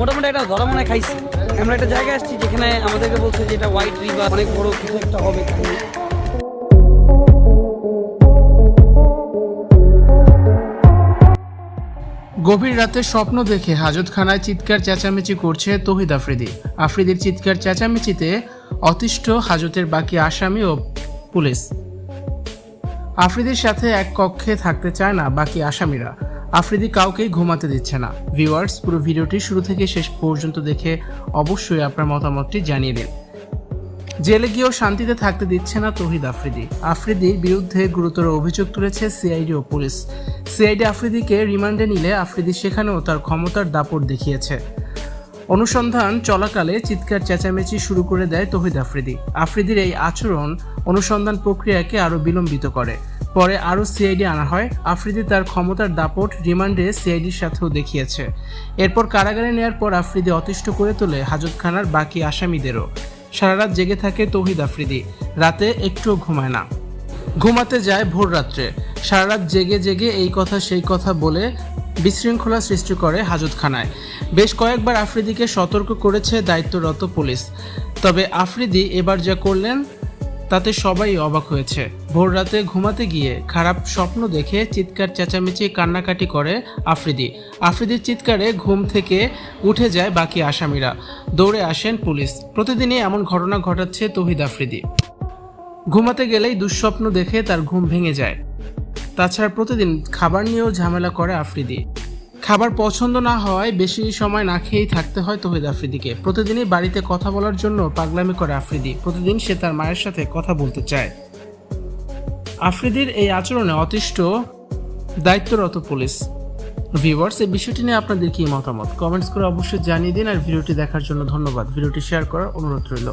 মোটামুটি একটা ধরা মনে খাইছি। আমরা একটা জায়গায় আসছি যেখানে আমাদেরকে বলছে যে এটা হোয়াইট রিভার অনেক বড় কিছু একটা হবে। গভীর রাতে স্বপ্ন দেখে হাজতখানায় চিৎকার চেঁচামেচি করছে তহিদ আফ্রিদি। আফ্রিদির চিৎকার চেঁচামেচিতে অতিষ্ঠ হাজতের বাকি আসামি ও পুলিশ। আফ্রিদির সাথে এক কক্ষে থাকতে চায় না বাকি আসামিরা। আফ্রিদি কাউকেই ঘুমাতে দিচ্ছে না। ভিউয়ার্স, পুরো ভিডিওটি শুরু থেকে শেষ পর্যন্ত দেখে অবশ্যই আপনার মতামতটি জানিয়ে দিন। জেলে গিয়েও শান্তিতে থাকতে দিচ্ছে না তহিদ আফ্রিদি। আফ্রিদির বিরুদ্ধে গুরুতর অভিযোগ তুলেছে সিআইডি ও পুলিশ। সিআইডি আফ্রিদিকে রিমান্ডে নিলে আফ্রিদি সেখানেও তার ক্ষমতার দাপট দেখিয়েছে। অনুসন্ধান চলাকালে চিৎকার চেঁচামেচি শুরু করে দেয় তহিদ আফ্রিদি। আফ্রিদির এই আচরণ অনুসন্ধান প্রক্রিয়াকে আরও বিলম্বিত করে। পরে আরও সিআইডি আনা হয়। আফ্রিদি তার ক্ষমতার দাপট রিমান্ডে সিআইডির সাথেও দেখিয়েছে। এরপর কারাগারে নেয়ার পর আফ্রিদি অতিষ্ঠ করে তোলে হাজতখানার বাকি আসামিদেরও। সারা রাত জেগে থাকে তৌহিদ আফ্রিদি। রাতে একটুও ঘুমায় না। ঘুমাতে যায় ভোর রাত্রে সারা রাত জেগে জেগে এই কথা সেই কথা বলে বিশৃঙ্খলা সৃষ্টি করে হাজতখানায়। বেশ কয়েকবার আফ্রিদিকে সতর্ক করেছে দায়িত্বরত পুলিশ। তবে আফ্রিদি এবার যা করলেন, তাতে সবাই অবাক হয়েছে। ভোর রাতে ঘুমাতে গিয়ে খারাপ স্বপ্ন দেখে চিৎকার, চেঁচামেচি, কান্নাকাটি করে আফ্রিদি। আফ্রিদির চিৎকারে ঘুম থেকে উঠে যায় বাকি আসামিরা। দৌড়ে আসেন পুলিশ। প্রতিদিনই এমন ঘটনা ঘটাচ্ছে তহিদ আফ্রিদি। ঘুমাতে গেলেই দুঃস্বপ্ন দেখে তার ঘুম ভেঙে যায়। তাছাড়া প্রতিদিন খাবার নিয়েও ঝামেলা করে আফ্রিদি। খাবার পছন্দ না হওয়ায় বেশি সময় না খেয়েই থাকতে হয় তহিদ আফ্রিদিকে। প্রতিদিনই বাড়িতে কথা বলার জন্য পাগলামি করে আফ্রিদি। প্রতিদিন সে তার মায়ের সাথে কথা বলতে চায়। আফ্রিদির এই আচরণে অতিষ্ঠ দায়িত্বরত পুলিশ। ভিউয়ার্স, এই বিষয়টি নিয়ে আপনাদের কি মতামত? কমেন্টস করে অবশ্যই জানিয়ে দিন আর ভিডিওটি দেখার জন্য ধন্যবাদ। ভিডিওটি শেয়ার করার অনুরোধ রইল।